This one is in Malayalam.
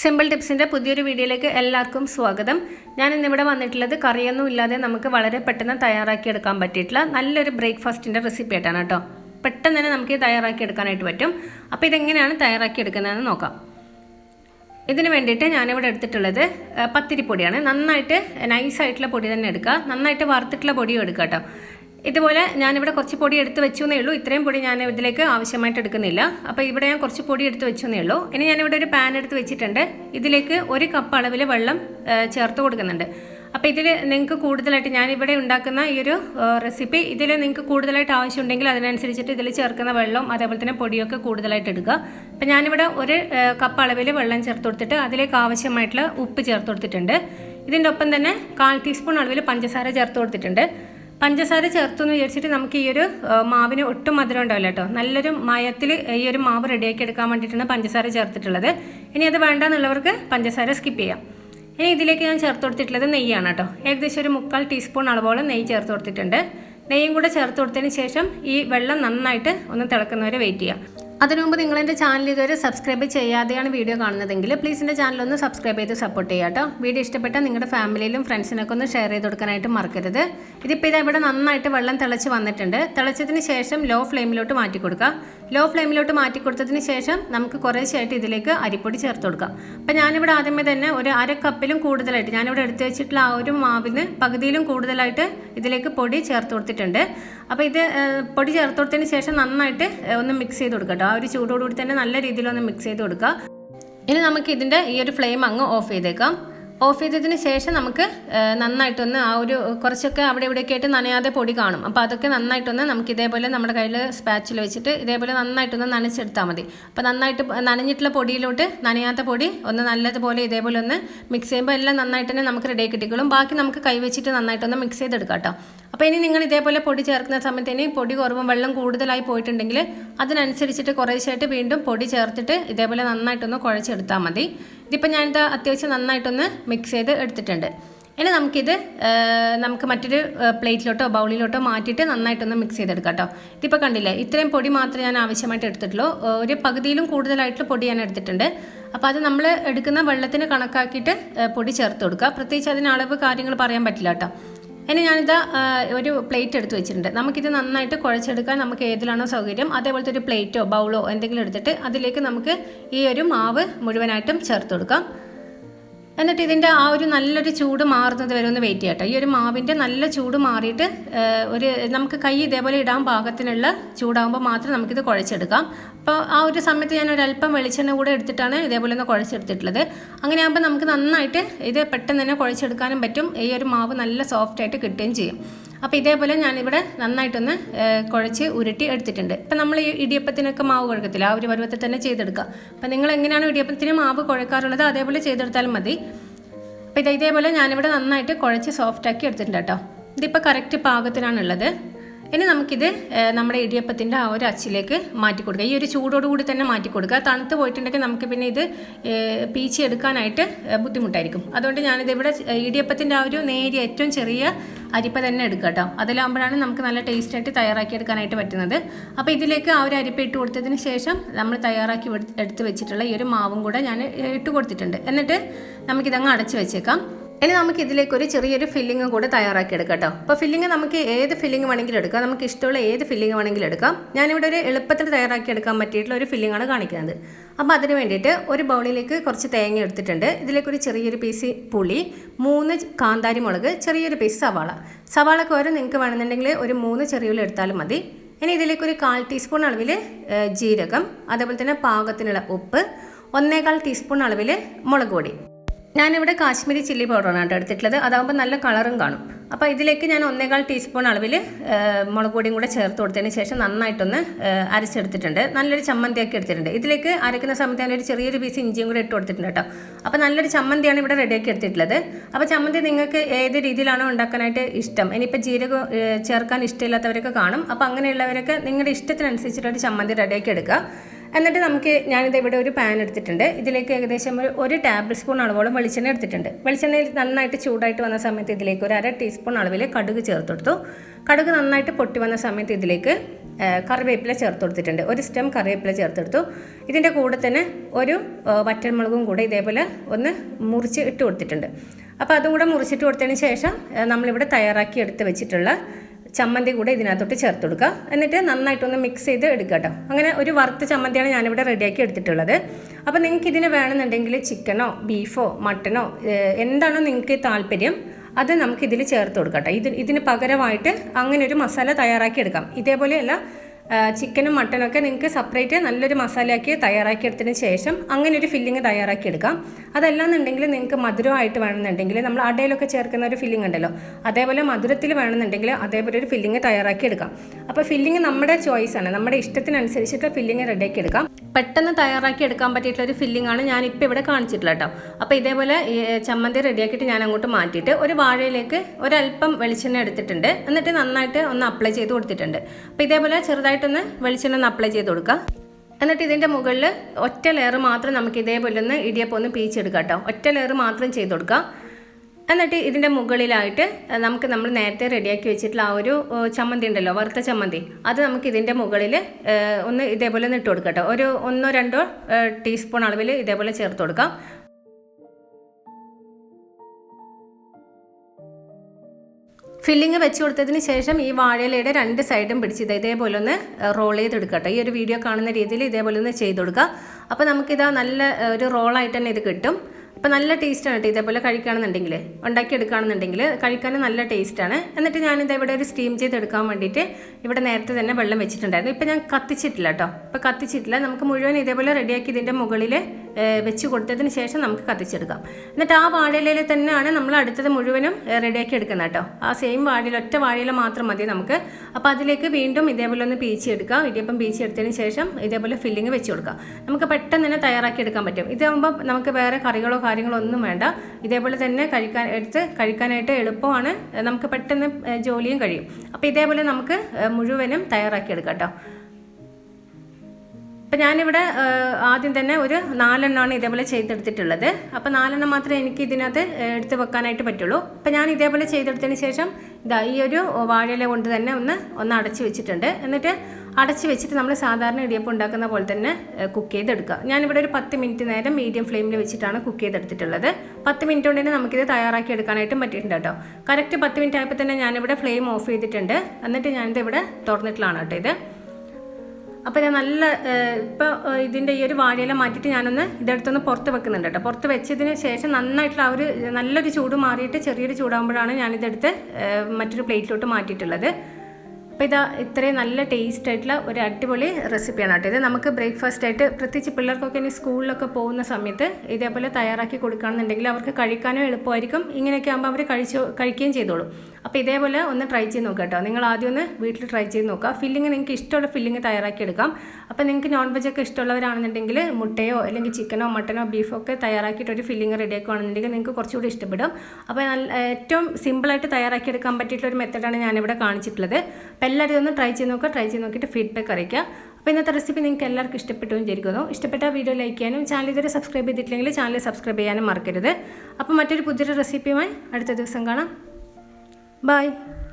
സിമ്പിൾ ടിപ്സിന്റെ പുതിയൊരു വീഡിയോയിലേക്ക് എല്ലാവർക്കും സ്വാഗതം. ഞാൻ ഇന്നിവിടെ വന്നിട്ടുള്ളത് കറിയൊന്നും ഇല്ലാതെ നമുക്ക് വളരെ പെട്ടെന്ന് തയ്യാറാക്കിയെടുക്കാൻ പറ്റിയിട്ടുള്ള നല്ലൊരു ബ്രേക്ക്ഫാസ്റ്റിന്റെ റെസിപ്പി ആയിട്ടാണ് കേട്ടോ. പെട്ടെന്ന് തന്നെ നമുക്ക് ഇത് തയ്യാറാക്കിയെടുക്കാനായിട്ട് പറ്റും. അപ്പോൾ ഇതെങ്ങനെയാണ് തയ്യാറാക്കിയെടുക്കുന്നതെന്ന് നോക്കാം. ഇതിന് വേണ്ടിയിട്ട് ഞാനിവിടെ എടുത്തിട്ടുള്ളത് പത്തിരിപ്പൊടിയാണ്. നന്നായിട്ട് നൈസായിട്ടുള്ള പൊടി തന്നെ എടുക്കുക. നന്നായിട്ട് വറുത്തിട്ടുള്ള പൊടിയും എടുക്കുക കേട്ടോ. ഇതുപോലെ ഞാനിവിടെ കുറച്ച് പൊടി എടുത്ത് വെച്ചു എന്നേ ഉള്ളൂ. ഇത്രയും പൊടി ഞാൻ ഇതിലേക്ക് ആവശ്യമായിട്ട് എടുക്കുന്നില്ല. അപ്പോൾ ഇവിടെ ഞാൻ കുറച്ച് പൊടി എടുത്ത് വെച്ചു എന്നേ ഉള്ളൂ. ഇനി ഞാനിവിടെ ഒരു പാൻ എടുത്ത് വെച്ചിട്ടുണ്ട്. ഇതിലേക്ക് ഒരു കപ്പ് അളവിൽ വെള്ളം ചേർത്ത് കൊടുക്കുന്നുണ്ട്. അപ്പോൾ ഇതിൽ നിങ്ങൾക്ക് കൂടുതലായിട്ട് ഞാനിവിടെ ഉണ്ടാക്കുന്ന ഈ ഒരു റെസിപ്പി ഇതിൽ നിങ്ങൾക്ക് കൂടുതലായിട്ട് ആവശ്യമുണ്ടെങ്കിൽ അതിനനുസരിച്ചിട്ട് ഇതിൽ ചേർക്കുന്ന വെള്ളം അതേപോലെ തന്നെ പൊടിയൊക്കെ കൂടുതലായിട്ട് എടുക്കുക. അപ്പോൾ ഞാനിവിടെ ഒരു കപ്പ് അളവിൽ വെള്ളം ചേർത്ത് കൊടുത്തിട്ട് അതിലേക്ക് ആവശ്യമായിട്ടുള്ള ഉപ്പ് ചേർത്ത് കൊടുത്തിട്ടുണ്ട്. ഇതിന്റെ ഒപ്പം തന്നെ കാൽ ടീസ്പൂൺ അളവിൽ പഞ്ചസാര ചേർത്ത് കൊടുത്തിട്ടുണ്ട്. പഞ്ചസാര ചേർത്തു എന്ന് വിചാരിച്ചിട്ട് നമുക്ക് ഈ ഒരു മാവിന് ഒട്ടും മധുരം ഉണ്ടാവില്ല കേട്ടോ നല്ലൊരു മയത്തിൽ ഈ ഒരു മാവ് റെഡിയാക്കി എടുക്കാൻ വേണ്ടിയിട്ടാണ് പഞ്ചസാര ചേർത്തിട്ടുള്ളത്. ഇനി അത് വേണ്ടെന്നുള്ളവർക്ക് പഞ്ചസാര സ്കിപ്പ് ചെയ്യാം. ഇനി ഇതിലേക്ക് ഞാൻ ചേർത്ത് കൊടുത്തിട്ടുള്ളത് നെയ്യാണ് കേട്ടോ ഏകദേശം ഒരു മുക്കാൽ ടീസ്പൂൺ അളവോളം നെയ്യ് ചേർത്ത് കൊടുത്തിട്ടുണ്ട്. നെയ്യും കൂടെ ചേർത്ത് കൊടുത്തതിന് ശേഷം ഈ വെള്ളം നന്നായിട്ട് ഒന്ന് തിളക്കുന്നവരെ വെയിറ്റ് ചെയ്യാം. അതിനു മുമ്പ് നിങ്ങൾ എന്റെ ചാനൽ ഇതുവരെ സബ്സ്ക്രൈബ് ചെയ്യാതെയാണ് വീഡിയോ കാണുന്നതെങ്കിൽ പ്ലീസ് എന്റെ ചാനൽ ഒന്ന് സബ്സ്ക്രൈബ് ചെയ്ത് സപ്പോർട്ട് ചെയ്യുക കേട്ടോ വീഡിയോ ഇഷ്ടപ്പെട്ടാൽ നിങ്ങളുടെ ഫാമിലിയിലും ഫ്രണ്ട്സിനൊക്കെ ഒന്ന് ഷെയർ ചെയ്ത് കൊടുക്കാനായിട്ട് മറക്കരുത്. ഇതിപ്പോൾ ഇതാ ഇവിടെ നന്നായിട്ട് വെള്ളം തിളച്ച് വന്നിട്ടുണ്ട്. തിളച്ചതിന് ശേഷം ലോ ഫ്ലെയിമിലോട്ട് മാറ്റി കൊടുക്കുക ലോ ഫ്ലെയിമിലോട്ട് മാറ്റി കൊടുത്തതിന് ശേഷം നമുക്ക് കുറേശ്ശായിട്ട് ഇതിലേക്ക് അരിപ്പൊടി ചേർത്ത് കൊടുക്കാം. അപ്പം ഞാനിവിടെ ആദ്യമേ തന്നെ ഒരു അര കപ്പിലും കൂടുതലായിട്ട് ഞാനിവിടെ എടുത്തു വെച്ചിട്ടുള്ള ആ ഒരു മാവിന് പകുതിയിലും കൂടുതലായിട്ട് ഇതിലേക്ക് പൊടി ചേർത്ത് കൊടുത്തിട്ടുണ്ട്. അപ്പോൾ ഇത് പൊടി ചേർത്ത് ശേഷം നന്നായിട്ട് ഒന്ന് മിക്സ് ചെയ്ത് കൊടുക്കുക ആ ഒരു ചൂടോടുകൂടി തന്നെ നല്ല രീതിയിൽ ഒന്ന് മിക്സ് ചെയ്ത് കൊടുക്കുക. ഇനി നമുക്ക് ഇതിന്റെ ഈ ഒരു ഫ്ലെയിം അങ്ങ് ഓഫ് ചെയ്തേക്കാം. ഓഫ് ചെയ്തതിന് ശേഷം നമുക്ക് നന്നായിട്ടൊന്ന് ആ ഒരു കുറച്ചൊക്കെ അവിടെ ഇവിടെയൊക്കെ ആയിട്ട് നനയാതെ പൊടി കാണും. അപ്പോൾ അതൊക്കെ നന്നായിട്ടൊന്ന് നമുക്ക് ഇതേപോലെ നമ്മുടെ കയ്യിൽ സ്പാച്ചിൽ വെച്ചിട്ട് ഇതേപോലെ നന്നായിട്ടൊന്ന് നനച്ചെടുത്താൽ മതി. അപ്പോൾ നന്നായിട്ട് നനഞ്ഞിട്ടുള്ള പൊടിയിലോട്ട് നനയാത്ത പൊടി ഒന്ന് നല്ലതുപോലെ ഇതേപോലെ ഒന്ന് മിക്സ് ചെയ്യുമ്പോൾ എല്ലാം നന്നായിട്ട് തന്നെ നമുക്ക് റെഡി കിട്ടിക്കോളും. ബാക്കി നമുക്ക് കൈ വെച്ചിട്ട് നന്നായിട്ടൊന്ന് മിക്സ് ചെയ്തെടുക്കാം കേട്ടോ അപ്പോൾ ഇനി നിങ്ങൾ ഇതേപോലെ പൊടി ചേർക്കുന്ന സമയത്ത് ഇനി പൊടി കുറവും വെള്ളം കൂടുതലായി പോയിട്ടുണ്ടെങ്കിൽ അതിനനുസരിച്ചിട്ട് കുറേശ്ശായിട്ട് വീണ്ടും പൊടി ചേർത്തിട്ട് ഇതേപോലെ നന്നായിട്ടൊന്ന് കുഴച്ചെടുത്താൽ മതി. ഇതിപ്പോൾ ഞാനിത് അത്യാവശ്യം നന്നായിട്ടൊന്ന് മിക്സ് ചെയ്ത് എടുത്തിട്ടുണ്ട്. ഇനി നമുക്കിത് നമുക്ക് മറ്റൊരു പ്ലേറ്റിലോട്ടോ ബൗളിലോട്ടോ മാറ്റിയിട്ട് നന്നായിട്ടൊന്ന് മിക്സ് ചെയ്തെടുക്കാം കേട്ടോ. ഇതിപ്പോൾ കണ്ടില്ലേ ഇത്രയും പൊടി മാത്രമേ ഞാൻ ആവശ്യമായിട്ട് എടുത്തിട്ടുള്ളൂ. ഒരു പകുതിയിലും കൂടുതലായിട്ടുള്ള പൊടി ഞാൻ എടുത്തിട്ടുണ്ട്. അപ്പോൾ അത് നമ്മൾ എടുക്കുന്ന വെള്ളത്തിന് കണക്കാക്കിയിട്ട് പൊടി ചേർത്ത് കൊടുക്കുക. പ്രത്യേകിച്ച് അതിന് അളവ് കാര്യങ്ങൾ പറയാൻ പറ്റില്ല കേട്ടോ. ഇനി ഞാനിത് ഒരു പ്ലേറ്റ് എടുത്ത് വെച്ചിട്ടുണ്ട്. നമുക്കിത് നന്നായിട്ട് കുഴച്ചെടുക്കാൻ നമുക്ക് ഏതിലാണോ സൗകര്യം അതേപോലത്തെ ഒരു പ്ലേറ്റോ ബൗളോ എന്തെങ്കിലും എടുത്തിട്ട് അതിലേക്ക് നമുക്ക് ഈ ഒരു മാവ് മുഴുവനായിട്ടും ചേർത്ത് കൊടുക്കാം. എന്നിട്ട് ഇതിന്റെ ആ ഒരു നല്ലൊരു ചൂട് മാറുന്നത് വരെ ഒന്ന് വെയിറ്റ് ചെയ്യട്ടെ. ഈ ഒരു മാവിന്റെ നല്ല ചൂട് മാറിയിട്ട് ഒരു നമുക്ക് കൈ ഇതേപോലെ ഇടാൻ പാകത്തിനുള്ള ചൂടാകുമ്പോൾ മാത്രം നമുക്കിത് കുഴച്ചെടുക്കാം. അപ്പോൾ ആ ഒരു സമയത്ത് ഞാൻ ഒരല്പം വെളിച്ചെണ്ണ കൂടെ എടുത്തിട്ടാണ് ഇതേപോലെ ഒന്ന് കുഴച്ചെടുത്തിട്ടുള്ളത്. അങ്ങനെ ആകുമ്പോൾ നമുക്ക് നന്നായിട്ട് ഇത് പെട്ടെന്ന് തന്നെ കുഴച്ചെടുക്കാനും പറ്റും. ഈ ഒരു മാവ് നല്ല സോഫ്റ്റായിട്ട് കിട്ടുകയും ചെയ്യും. അപ്പോൾ ഇതേപോലെ ഞാനിവിടെ നന്നായിട്ടൊന്ന് കുഴച്ച് ഉരുട്ടി എടുത്തിട്ടുണ്ട്. ഇപ്പം നമ്മൾ ഈ ഇടിയപ്പത്തിനൊക്കെ മാവ് കുഴക്കത്തില്ല? ആ ഒരു പരുവത്തിൽ തന്നെ ചെയ്തെടുക്കുക. അപ്പം നിങ്ങൾ എങ്ങനെയാണ് ഇടിയപ്പത്തിന് മാവ് കുഴക്കാറുള്ളത്? അതേപോലെ ചെയ്തെടുത്താലും മതി. അപ്പോൾ ഇത് ഇതേപോലെ ഞാനിവിടെ നന്നായിട്ട് കുഴച്ച് സോഫ്റ്റാക്കി എടുത്തിട്ടുണ്ട് കേട്ടോ. ഇതിപ്പോൾ കറക്റ്റ് പാകത്തിനാണുള്ളത്. ഇനി നമുക്കിത് നമ്മുടെ ഇടിയപ്പത്തിന്റെ ആ ഒരു അച്ചിലേക്ക് മാറ്റി കൊടുക്കുക ഈ ഒരു ചൂടോടുകൂടി തന്നെ മാറ്റി കൊടുക്കുക. തണുത്ത് പോയിട്ടുണ്ടെങ്കിൽ നമുക്ക് പിന്നെ ഇത് പീച്ചി എടുക്കാനായിട്ട് ബുദ്ധിമുട്ടായിരിക്കും. അതുകൊണ്ട് ഞാനിത് ഇവിടെ ഇടിയപ്പത്തിന്റെ ആ ഒരു നേരിയ ഏറ്റവും ചെറിയ അരിപ്പ തന്നെ എടുക്കുക കേട്ടോ. അതിലാകുമ്പോഴാണ് നമുക്ക് നല്ല ടേസ്റ്റായിട്ട് തയ്യാറാക്കി എടുക്കാനായിട്ട് പറ്റുന്നത്. അപ്പോൾ ഇതിലേക്ക് ആ ഒരു അരിപ്പ ഇട്ട് കൊടുത്തതിന് ശേഷം നമ്മൾ തയ്യാറാക്കി എടുത്ത് വെച്ചിട്ടുള്ള ഈ ഒരു മാവും കൂടെ ഞാൻ ഇട്ട് കൊടുത്തിട്ടുണ്ട്. എന്നിട്ട് നമുക്കിതങ്ങ് അടച്ച് വെച്ചേക്കാം. ഇനി നമുക്ക് ഇതിലേക്ക് ഒരു ചെറിയൊരു ഫില്ലിംഗ് കൂടെ തയ്യാറാക്കി എടുക്കാം കേട്ടോ. അപ്പോൾ ഫില്ലിംഗ് നമുക്ക് ഏത് ഫില്ലിംഗ് വേണമെങ്കിലും എടുക്കാം. നമുക്ക് ഇഷ്ടമുള്ള ഏത് ഫില്ലിംഗ് വേണമെങ്കിലും എടുക്കാം. ഞാനിവിടെ ഒരു എളുപ്പത്തിൽ തയ്യാറാക്കി എടുക്കാൻ പറ്റിയിട്ടുള്ള ഒരു ഫില്ലിംഗ് ആണ് കാണിക്കുന്നത്. അപ്പോൾ അതിന് വേണ്ടിയിട്ട് ഒരു ബൗളിലേക്ക് കുറച്ച് തേങ്ങ എടുത്തിട്ടുണ്ട്. ഇതിലേക്ക് ഒരു ചെറിയൊരു പീസ് പുളി മൂന്ന് കാന്താരി മുളക് ചെറിയൊരു പീസ് സവാള. സവാള കോര നിങ്ങൾക്ക് വേണമെന്നുണ്ടെങ്കിൽ ഒരു മൂന്ന് ചെറിയുള്ളി എടുത്താലും മതി. ഇനി ഇതിലേക്ക് ഒരു കാൽ ടീസ്പൂൺ അളവിൽ ജീരകം അതേപോലെ തന്നെ പാകത്തിനുള്ള ഉപ്പ് ഒന്നേകാൽ ടീസ്പൂൺ അളവിൽ മുളക് പൊടി. ഞാനിവിടെ കാശ്മീരി ചില്ലി പൗഡറാണ് കേട്ടോ എടുത്തിട്ടുള്ളത്. അതാകുമ്പോൾ നല്ല കളറും കാണും. അപ്പോൾ ഇതിലേക്ക് ഞാൻ ഒന്നേകാൽ ടീസ്പൂൺ അളവിൽ മുളക് പൊടിയും കൂടെ ചേർത്ത് കൊടുത്തതിന് ശേഷം നന്നായിട്ടൊന്ന് അരച്ചെടുത്തിട്ടുണ്ട്. നല്ലൊരു ചമ്മന്തിയൊക്കെ എടുത്തിട്ടുണ്ട്. ഇതിലേക്ക് അരക്കുന്ന സമയത്ത് ഞാനൊരു ചെറിയൊരു പീസ് ഇഞ്ചിയും കൂടെ ഇട്ട് കൊടുത്തിട്ടുണ്ട് കേട്ടോ. അപ്പോൾ നല്ലൊരു ചമ്മന്തിയാണ് ഇവിടെ റെഡിയാക്കി എടുത്തിട്ടുള്ളത്. അപ്പോൾ ചമ്മന്തി നിങ്ങൾക്ക് ഏത് രീതിയിലാണോ ഉണ്ടാക്കാനായിട്ട് ഇഷ്ടം. ഇനിയിപ്പോൾ ജീരകം ചേർക്കാൻ ഇഷ്ടമില്ലാത്തവരൊക്കെ കാണും. അപ്പോൾ അങ്ങനെയുള്ളവരൊക്കെ നിങ്ങളുടെ ഇഷ്ടത്തിനനുസരിച്ചിട്ടൊരു ചമ്മന്തി റെഡിയാക്കി എടുക്കുക. എന്നിട്ട് നമുക്ക് ഞാനിത് ഇവിടെ ഒരു പാൻ എടുത്തിട്ടുണ്ട്. ഇതിലേക്ക് ഏകദേശം ഒരു ഒരു ടേബിൾ സ്പൂൺ അളവോളം വെളിച്ചെണ്ണ എടുത്തിട്ടുണ്ട്. വെളിച്ചെണ്ണയിൽ നന്നായിട്ട് ചൂടായിട്ട് വന്ന സമയത്ത് ഇതിലേക്ക് ഒരു അര ടീസ്പൂൺ അളവിൽ കടുക് ചേർത്ത് കൊടുത്തു. കടുക് നന്നായിട്ട് പൊട്ടി വന്ന സമയത്ത് ഇതിലേക്ക് കറിവേപ്പില ചേർത്ത് കൊടുത്തിട്ടുണ്ട്. ഒരു സ്റ്റെം കറിവേപ്പില ചേർത്തെടുത്തു ഇതിന്റെ കൂടെ തന്നെ ഒരു വറ്റൽമുളകും കൂടെ ഇതേപോലെ ഒന്ന് മുറിച്ച് ഇട്ട് കൊടുത്തിട്ടുണ്ട്. അപ്പോൾ അതും കൂടെ മുറിച്ചിട്ട് കൊടുത്തതിന് ശേഷം നമ്മളിവിടെ തയ്യാറാക്കി എടുത്ത് വെച്ചിട്ടുള്ള ചമ്മന്തി കൂടെ ഇതിനകത്തോട്ട് ചേർത്ത് കൊടുക്കുക. എന്നിട്ട് നന്നായിട്ടൊന്ന് മിക്സ് ചെയ്ത് എടുക്കുക കേട്ടോ. അങ്ങനെ ഒരു വറുത്ത ചമ്മന്തിയാണ് ഞാനിവിടെ റെഡിയാക്കി എടുത്തിട്ടുള്ളത്. അപ്പോൾ നിങ്ങൾക്ക് ഇതിന് വേണമെന്നുണ്ടെങ്കിൽ ചിക്കനോ ബീഫോ മട്ടനോ എന്താണോ നിങ്ങൾക്ക് താല്പര്യം അത് നമുക്ക് ഇതിൽ ചേർത്ത് കൊടുക്കാം കേട്ടോ. ഇത് ഇതിന് പകരമായിട്ട് അങ്ങനെ ഒരു മസാല തയ്യാറാക്കി എടുക്കാം. ഇതേപോലെയല്ല ചിക്കനും മട്ടനൊക്കെ നിങ്ങൾക്ക് സെപ്പറേറ്റ് നല്ലൊരു മസാലയാക്കി തയ്യാറാക്കി എടുത്തതിന് ശേഷം അങ്ങനെ ഒരു ഫില്ലിങ് തയ്യാറാക്കി എടുക്കാം. അതല്ലാന്നുണ്ടെങ്കിൽ നിങ്ങൾക്ക് മധുരമായിട്ട് വേണമെന്നുണ്ടെങ്കിൽ നമ്മൾ അടയിലൊക്കെ ചേർക്കുന്ന ഒരു ഫില്ലിംഗ് ഉണ്ടല്ലോ അതേപോലെ മധുരത്തിൽ വേണമെന്നുണ്ടെങ്കിൽ അതേപോലെ ഒരു ഫില്ലിങ് തയ്യാറാക്കി എടുക്കാം. അപ്പോൾ ഫില്ലിങ് നമ്മുടെ ചോയ്സാണ് നമ്മുടെ ഇഷ്ടത്തിനനുസരിച്ചിട്ട് ഫില്ലിങ് റെഡിയാക്കി എടുക്കാം. പെട്ടെന്ന് തയ്യാറാക്കി എടുക്കാൻ പറ്റിയിട്ടുള്ള ഒരു ഫില്ലിംഗ് ആണ് ഞാൻ ഇപ്പോൾ ഇവിടെ കാണിച്ചിട്ടുള്ളത് കേട്ടോ. അപ്പോൾ ഇതേപോലെ ചമ്മന്തി റെഡിയാക്കിയിട്ട് ഞാൻ അങ്ങോട്ട് മാറ്റിയിട്ട് ഒരു വാഴയിലേക്ക് ഒരല്പം വെളിച്ചെണ്ണ എടുത്തിട്ടുണ്ട്. എന്നിട്ട് നന്നായിട്ട് ഒന്ന് അപ്ലൈ ചെയ്ത് കൊടുത്തിട്ടുണ്ട്. അപ്പോൾ ഇതേപോലെ ചെറുതായിട്ടൊന്ന് വെളിച്ചെണ്ണ ഒന്ന് അപ്ലൈ ചെയ്ത് കൊടുക്കുക എന്നിട്ട് ഇതിന്റെ മുകളിൽ ഒറ്റ ലെയർ മാത്രം നമുക്ക് ഇതേപോലെ ഒന്ന് ഇടിയപ്പം ഒന്ന് പീച്ചെടുക്കാം കേട്ടോ. ഒറ്റ ലെയർ മാത്രം ചെയ്ത് കൊടുക്കാം. എന്നിട്ട് ഇതിന്റെ മുകളിലായിട്ട് നമുക്ക് നമ്മൾ നേരത്തെ റെഡിയാക്കി വെച്ചിട്ടുള്ള ആ ഒരു ചമ്മന്തി ഉണ്ടല്ലോ വറുത്ത ചമ്മന്തി. അത് നമുക്ക് ഇതിന്റെ മുകളിൽ ഒന്ന് ഇതേപോലെ ഒന്ന് ഇട്ട് കൊടുക്കാം ഒരു ഒന്നോ രണ്ടോ ടീസ്പൂൺ അളവിൽ ഇതേപോലെ ചേർത്ത് കൊടുക്കാം. ഫില്ലിങ് വെച്ച് കൊടുത്തതിന് ശേഷം ഈ വാഴയിലയുടെ രണ്ട് സൈഡും പിടിച്ച് ഇത് ഇതേപോലെ ഒന്ന് റോൾ ചെയ്തെടുക്കട്ടെ. ഈ ഒരു വീഡിയോ കാണുന്ന രീതിയിൽ ഇതേപോലെ ഒന്ന് ചെയ്ത് കൊടുക്കുക അപ്പോൾ നമുക്കിതാ നല്ല ഒരു റോളായിട്ട് തന്നെ ഇത് കിട്ടും. അപ്പോൾ നല്ല ടേസ്റ്റാണ് കേട്ടോ ഇതേപോലെ കഴിക്കുകയാണെന്നുണ്ടെങ്കിൽ ഉണ്ടാക്കി എടുക്കുകയാണെന്നുണ്ടെങ്കിൽ കഴിക്കാൻ നല്ല ടേസ്റ്റാണ്. എന്നിട്ട് ഞാനിത് ഇവിടെ ഒരു സ്റ്റീം ചെയ്തെടുക്കാൻ വേണ്ടിയിട്ട് ഇവിടെ നേരത്തെ തന്നെ വെള്ളം വെച്ചിട്ടുണ്ടായിരുന്നു. ഇപ്പോൾ ഞാൻ കത്തിച്ചിട്ടില്ല കേട്ടോ. ഇപ്പോൾ കത്തിച്ചിട്ടില്ല. നമുക്ക് മുഴുവൻ ഇതേപോലെ റെഡിയാക്കി ഇതിന്റെ മുകളിൽ വെച്ച് കൊടുത്തതിന് ശേഷം നമുക്ക് കത്തിച്ചെടുക്കാം. എന്നിട്ട് ആ വാഴയിലയിൽ തന്നെയാണ് നമ്മൾ അടുത്തത് മുഴുവനും റെഡിയാക്കി എടുക്കുന്നത് കേട്ടോ. ആ സെയിം വാഴയിൽ ഒറ്റ വാഴയില മാത്രം മതി നമുക്ക്. അപ്പോൾ അതിലേക്ക് വീണ്ടും ഇതേപോലെ ഒന്ന് പീച്ചെടുക്കാം ഇടിയപ്പം പീച്ചെടുത്തതിന് ശേഷം ഇതേപോലെ ഫില്ലിങ് വെച്ച് കൊടുക്കാം. നമുക്ക് പെട്ടെന്ന് തന്നെ തയ്യാറാക്കി എടുക്കാൻ പറ്റും. ഇതാകുമ്പോൾ നമുക്ക് വേറെ കറികളോ കാര്യങ്ങളോ ഒന്നും വേണ്ട. ഇതേപോലെ തന്നെ കഴിക്കാൻ എടുത്ത് കഴിക്കാനായിട്ട് എളുപ്പമാണ്. നമുക്ക് പെട്ടെന്ന് ജോലിയും കഴിയും. അപ്പോൾ ഇതേപോലെ നമുക്ക് മുഴുവനും തയ്യാറാക്കി എടുക്കാം കേട്ടോ. അപ്പം ഞാനിവിടെ ആദ്യം തന്നെ ഒരു നാലെണ്ണമാണ് ഇതേപോലെ ചെയ്തെടുത്തിട്ടുള്ളത്. അപ്പോൾ നാലെണ്ണം മാത്രമേ എനിക്ക് ഇതിനകത്ത് എടുത്ത് വെക്കാനായിട്ട് പറ്റുള്ളൂ. അപ്പം ഞാൻ ഇതേപോലെ ചെയ്തെടുത്തതിന് ശേഷം ഇതാ ഈ ഒരു വാഴയില കൊണ്ട് തന്നെ ഒന്ന് ഒന്ന് അടച്ച് വെച്ചിട്ടുണ്ട്. എന്നിട്ട് അടച്ച് വെച്ചിട്ട് നമ്മൾ സാധാരണ ഇടിയപ്പം ഉണ്ടാക്കുന്ന പോലെ തന്നെ കുക്ക് ചെയ്തെടുക്കുക. ഞാനിവിടെ ഒരു പത്ത് മിനിറ്റ് നേരം മീഡിയം ഫ്ലെയിമിൽ വെച്ചിട്ടാണ് കുക്ക് ചെയ്തെടുത്തിട്ടുള്ളത്. പത്ത് മിനിറ്റ് കൊണ്ട് തന്നെ നമുക്കിത് തയ്യാറാക്കി എടുക്കാനായിട്ടും പറ്റിയിട്ടുണ്ട് കേട്ടോ. കറക്റ്റ് പത്ത് മിനിറ്റ് ആയപ്പോൾ തന്നെ ഞാനിവിടെ ഫ്ലെയിം ഓഫ് ചെയ്തിട്ടുണ്ട്. എന്നിട്ട് ഞാനിത് ഇവിടെ തുറന്നിട്ടുള്ളതാണ് കേട്ടോ ഇത്. അപ്പോൾ ഞാൻ നല്ല ഇപ്പോൾ ഇതിന്റെ ഈ ഒരു വാഴയില മാറ്റിയിട്ട് ഞാനൊന്ന് ഇതെടുത്തൊന്ന് പുറത്ത് വെക്കുന്നുണ്ട് കേട്ടോ. പുറത്ത് വെച്ചതിന് ശേഷം നന്നായിട്ടുള്ള ആ ഒരു നല്ലൊരു ചൂട് മാറിയിട്ട് ചെറിയൊരു ചൂടാകുമ്പോഴാണ് ഞാനിതെടുത്ത് മറ്റൊരു പ്ലേറ്റിലോട്ട് മാറ്റിയിട്ടുള്ളത്. അപ്പോൾ ഇതാ ഇത്രയും നല്ല ടേസ്റ്റ് ആയിട്ടുള്ള ഒരു അടിപൊളി റെസിപ്പിയാണ് കേട്ടോ ഇത്. നമുക്ക് ബ്രേക്ക്ഫാസ്റ്റ് ആയിട്ട് പ്രത്യേകിച്ച് പിള്ളേർക്കൊക്കെ ഇനി സ്കൂളിലൊക്കെ പോകുന്ന സമയത്ത് ഇതേപോലെ തയ്യാറാക്കി കൊടുക്കുകയാണെന്നുണ്ടെങ്കിൽ അവർക്ക് കഴിക്കാനും എളുപ്പമായിരിക്കും. ഇങ്ങനെയൊക്കെ ആകുമ്പോൾ അവർ കഴിച്ചു കഴിക്കുകയും ചെയ്തോളും. അപ്പോൾ ഇതേപോലെ ഒന്ന് ട്രൈ ചെയ്ത് നോക്കുക കേട്ടോ. നിങ്ങൾ ആദ്യം ഒന്ന് വീട്ടിൽ ട്രൈ ചെയ്ത് നോക്കുക. ഫില്ലിങ് നിങ്ങൾക്ക് ഇഷ്ടമുള്ള ഫില്ലിങ് തയ്യാറാക്കി എടുക്കാം അപ്പോൾ നിങ്ങൾക്ക് നോൺ വെജ് ഒക്കെ ഇഷ്ടമുള്ളവരാണെന്നുണ്ടെങ്കിൽ മുട്ടയോ അല്ലെങ്കിൽ ചിക്കനോ മട്ടനോ ബീഫോ ഒക്കെ തയ്യാറാക്കിയിട്ട് ഒരു ഫില്ലിങ് റെഡിയാക്കുകയാണെന്നുണ്ടെങ്കിൽ നിങ്ങൾക്ക് കുറച്ചുകൂടി ഇഷ്ടപ്പെടും. അപ്പോൾ നല്ല ഏറ്റവും സിമ്പിളായിട്ട് തയ്യാറാക്കി എടുക്കാൻ പറ്റിയിട്ടുള്ള ഒരു മെത്തഡാണ് ഞാനിവിടെ കാണിച്ചിട്ടുള്ളത്. അപ്പോൾ എല്ലാവരും ഒന്ന് ട്രൈ ചെയ്ത് നോക്കുക. ട്രൈ ചെയ്ത് നോക്കിയിട്ട് ഫീഡ്ബാക്ക് അറിയിക്കുക. അപ്പോൾ ഇന്നത്തെ റെസിപ്പി നിങ്ങൾക്ക് എല്ലാവർക്കും ഇഷ്ടപ്പെട്ടു വിചാരിക്കുന്നു. ഇഷ്ടപ്പെട്ട വീഡിയോ ലൈക്ക് ചെയ്യാനും ചാനൽ ഇതുവരെ സബ്സ്ക്രൈബ് ചെയ്തിട്ടില്ലെങ്കിൽ ചാനൽ സബ്സ്ക്രൈബ് ചെയ്യാനും മറക്കരുത്. അപ്പോൾ മറ്റൊരു പുതിയൊരു റെസിപ്പിയുമായി അടുത്ത ദിവസം കാണാം. Bye.